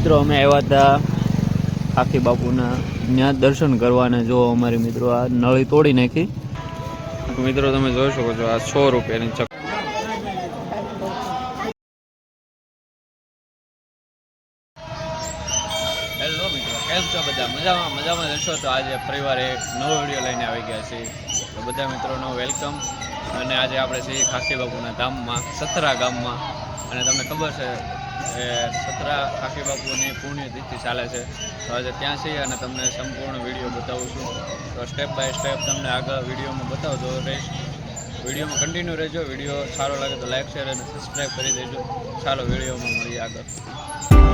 મિત્રો, અમે આવ્યા હતા કાકી બાપુના ત્યાં દર્શન કરવાને. જો અમારી મિત્રો આ નળી તોડી નાખી. મિત્રો, તમે જોઈ શકો છો, આ સો રૂપિયાની ચક મિત્રો, કેમ છો બધા? મજામાં મજામાં જશો તો આજે ફરીવાર એક નવો લઈને આવી ગયા છે તો બધા મિત્રોનો વેલકમ અને આજે આપણે છીએ ખાસી બાપુના ધામમાં સતરા ગામમાં. અને તમને ખબર છે એ સતરા કાકી બાપુની પુણ્યતિથિ ચાલે છે. તો આજે ત્યાં અને તમને સંપૂર્ણ વીડિયો બતાવું છું. તો સ્ટેપ બાય સ્ટેપ તમને આગળ વિડીયોમાં બતાવતો રહીશ. વિડીયોમાં કન્ટિન્યુ રહેજો. વીડિયો સારો લાગે તો લાઈક શેર અને સબસ્ક્રાઈબ કરી દેજો. ચાલો વિડીયોમાં મળીએ આગળ.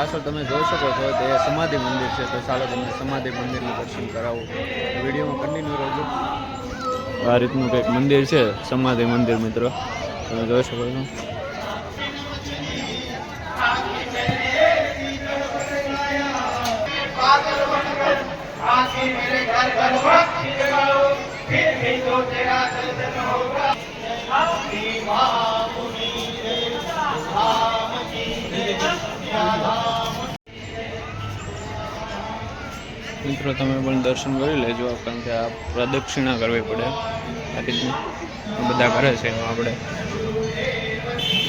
પાછળ તમે જોઈ શકો છો તે સમાધિ મંદિર છે તો ચાલો તમને સમાધિ મંદિરનું દર્શન કરાવું. વિડીયોમાં કન્ટિન્યુ રહેજો. આ રીતનું કંઈક મંદિર છે સમાધિ મંદિર મિત્રો. તમે જોઈ શકો છો. મિત્રો, તમે પણ દર્શન કરી લેજો, કારણ કે આ પ્રદક્ષિણા કરવી પડે. આ રીતની. બધા કરે છે, એમાં આપણે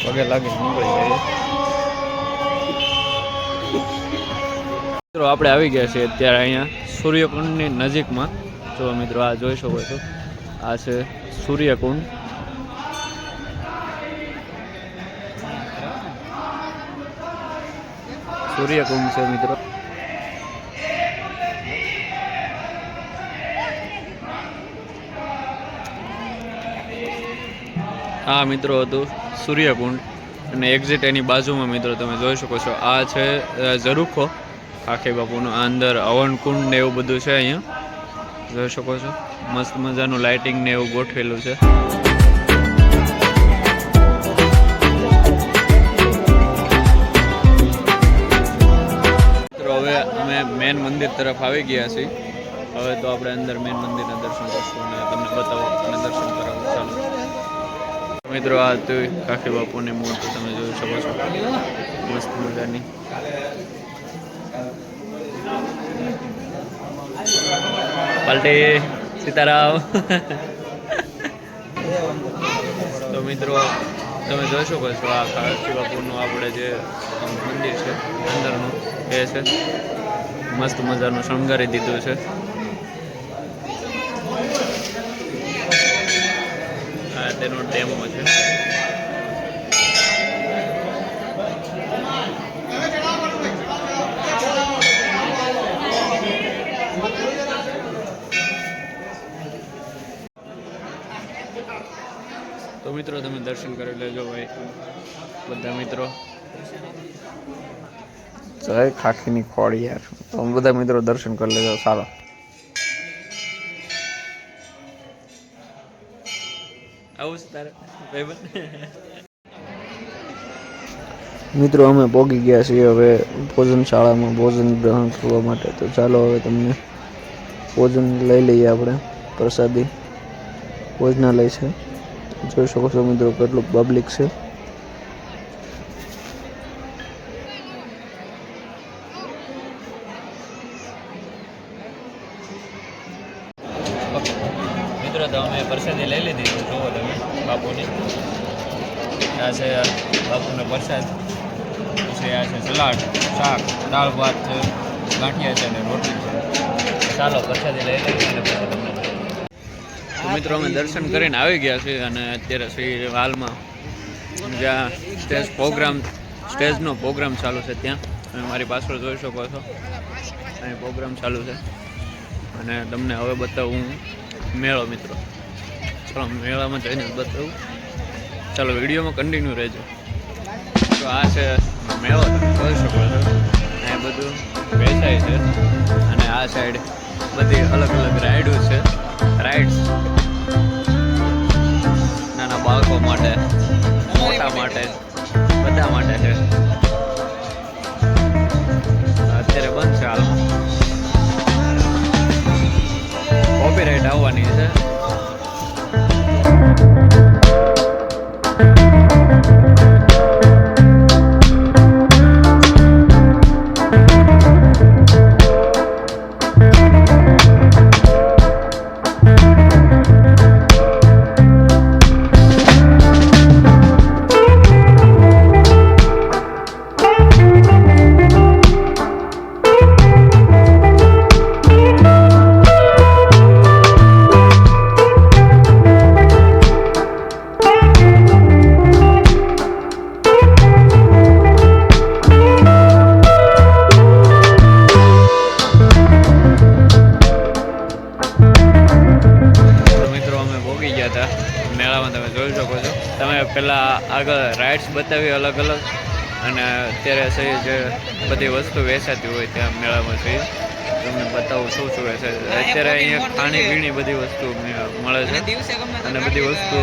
પગે લાગે નીકળી જઈએ. મિત્રો, આપણે આવી ગયા છીએ અત્યારે અહીંયા સૂર્યકુંડની નજીકમાં. જો મિત્રો, આ જોઈ શકો છો. આ છે સૂર્યકુંડ. સૂર્યકુંડ છે મિત્રો. આ મિત્રો હતું સૂર્યકુંડ અને એક્ઝિટ એની બાજુમાં મિત્રો તમે જોઈ શકો છો. આ છે ઝરૂખો. ખાખી બાપુનું અંદર હવનકુંડ ને એવું બધું છે અહીંયા. જોઈ શકો છો. મસ્ત મજાનું લાઇટિંગ ને એવું ગોઠવેલું છે. મિત્રો, હવે અમે મેન મંદિર તરફ આવી ગયા છીએ. હવે તો આપણે અંદર મેન મંદિરના દર્શન કરશું અને તમને બતાવો અને દર્શન કરાવું. ચાલો. મિત્રો, આ તો કાકી બાપુની મૂર્તિ તમે જોઈ શકો છો. મસ્ત મજાની. પાલટી, સીતારામ. તો મિત્રો, તમે જોઈ શકો છો આ કાકી બાપુનું આપણે જે મંદિર છે, અંદરનું એ છે. મસ્ત મજાનું શણગારી દીધું છે. તેનો ડેમો છે. તો મિત્રો, તમે દર્શન કરી લેજો ભાઈ, બધા મિત્રો. જય ખાખીની ખોડી યાર. તમે બધા મિત્રો દર્શન કરી લેજો, સારો. આવું છે તારે? મિત્રો, અમે પોગી ગયા છીએ હવે ભોજનશાળામાં ભોજન ગ્રહણ કરવા માટે. તો ચાલો હવે તમને ભોજન લઈ લઈએ આપણે, પ્રસાદી. ભોજનાલય છે. જોઈ શકો છો મિત્રો, કેટલું પબ્લિક છે મિત્રો તો અમે પ્રસાદી લઈ લીધી છે જુઓ તમે બાપુની આ છે બાપુનો પ્રસાદ પછી આ છે સલાડ, શાક, દાળ, ભાત છે, ગાંઠિયા છે અને રોટલી છે. ચાલો, પ્રસાદી લઈ લઈએ અને પછી મિત્રો, અમે દર્શન કરીને આવી ગયા છીએ અને અત્યારે શ્રી હાલમાં જ્યાં સ્ટેજ પ્રોગ્રામ, સ્ટેજનો પ્રોગ્રામ ચાલુ છે ત્યાં. તમે મારી પાછળ જોઈ શકો છો. અહીં પ્રોગ્રામ ચાલુ છે. અને તમને હવે બતાવું મેળો, મિત્રો. ચાલો, મેળામાં જઈને બતાવું. ચાલો, વિડીયોમાં કન્ટિન્યુ રહેજો. તો આ છે મેળો તમે. જોઈ શકો છો અહીં બધું? વેચાય છે. અને આ સાઈડ બધી અલગ અલગ રાઈડો છે. રાઈડ્સ નાના બાળકો માટે મોટા માટે બધા માટે છે. અત્યારે બંધ છે હાલમાં. આવવાની છે. બતાવી અલગ અલગ અને અત્યારે સહી જે બધી વસ્તુ વેચાતી હોય ત્યાં મેળામાં સહી તમને બતાવું શું શું વેચાય અત્યારે અહીંયા ખાણી પીણી બધી વસ્તુ મળે છે અને બધી વસ્તુ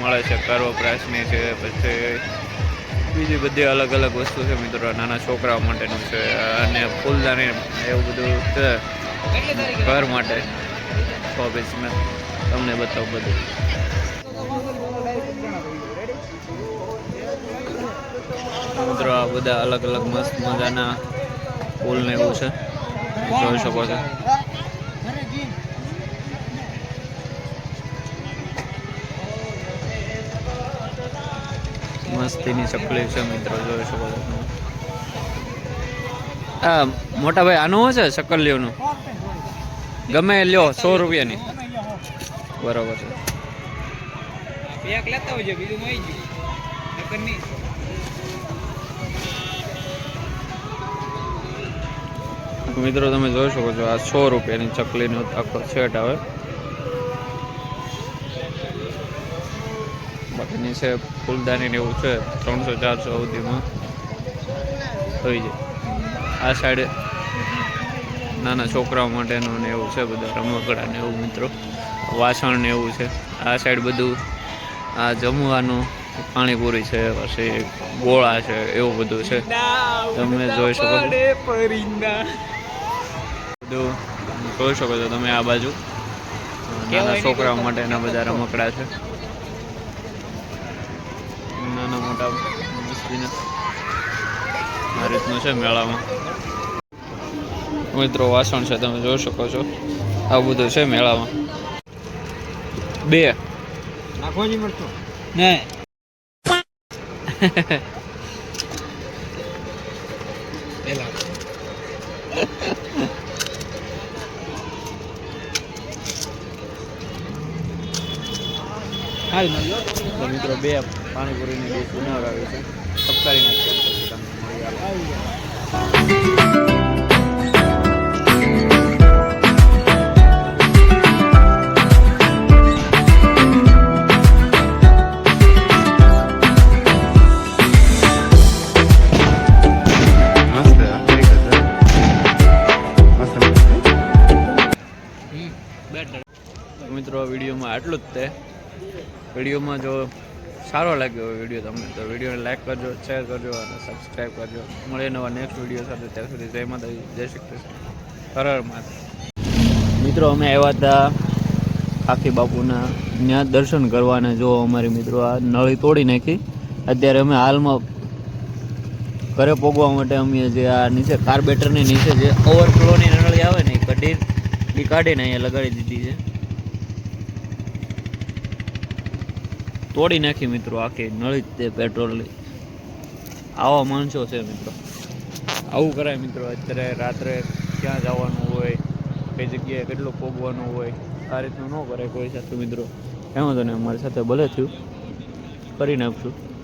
મળે. છે. કર વપરાશની છે પછી બીજી બધી અલગ અલગ વસ્તુ છે મિત્રો. નાના છોકરાઓ માટેનું છે અને ફૂલદાની એવું બધું છે. ઘર માટે. ઓફિસ મેં તમને બતાવું બધું. મિત્રો આ બધા અલગ અલગ મસ્ત મજાના પુલ ને એવું છે. જોઈ શકો છો. મસ્તીની ચકલી છે મિત્રો, જોઈ શકો છો. આ મોટા ભાઈ આનું છે ચકલીઓનું? ગમે લ્યો, સો રૂપિયાની. બરોબર છે. એક લેતા હોય બીજું મળી ગયું. મિત્રો તમે જોઈ શકો છો, આ સો રૂપિયાની ચકલીનો આખો સેટ આવે. બાકી નીચે ફૂલદાની ને એવું છે, ત્રણસો ચારસો સુધીમાં થઈ જાય. આ સાઈડ નાના છોકરાઓ માટેનું ને એવું છે, બધા રમકડા ને એવું મિત્રો. વાસણ ને એવું છે. આ સાઈડ બધું આ જમવાનું પાણીપુરી છે, પછી ગોળા છે, એવું બધું છે. તમે જોઈ શકો છો. બધું જોઈ શકો છો તમે આ બાજુ? નાના છોકરાઓ માટેના બધા રમકડા છે. નાના મોટા મસ્તીના. આ રીતનું છે મેળામાં. મિત્રો વાસણ છે તમે જોઈ શકો છો. આ બધું છે મેળામાં. બે. નાખો નહીં તો મિત્રો બે પાણીપુરીની ડીશ બનાવડાવી છે. સપકારી નાખશે પછી તમને મિત્રો વિડીયોમાં આટલું જ તે. વિડીયોમાં જો સારો લાગ્યો વીડિયો તમને, તો વિડીયોને લાઈક કરજો શેર કરજો અને સબસ્ક્રાઈબ કરજો. મળીએ નવા નેક્સ્ટ વીડિયો સાથે, ત્યાં સુધી જય માતાજી, જય શ્રી કૃષ્ણ. હર હર મિત્રો, અમે આવ્યા હતા આખી બાપુના ત્યાં દર્શન કરવાને જો અમારી મિત્રો આ નળી તોડી નાખી. અત્યારે અમે હાલમાં ઘરે પોગવા માટે અમે જે આ નીચે કાર્બેટરની નીચે જે ઓવરફ્લોની નળી આવે ને, એ કઢી એ કાઢીને અહીંયા લગાડી દીધી છે. તોડી નાખી મિત્રો આખી નળી જ તે પેટ્રોલની આવા માણસો છે મિત્રો. આવું કરાય મિત્રો અત્યારે, રાત્રે ક્યાં જવાનું હોય, કઈ જગ્યાએ કેટલું પોગવાનું હોય, આ રીતનું ન કરે કોઈ સાથે મિત્રો. એમાં તો ને અમારી સાથે ભલે થયું. કરી નાખશું.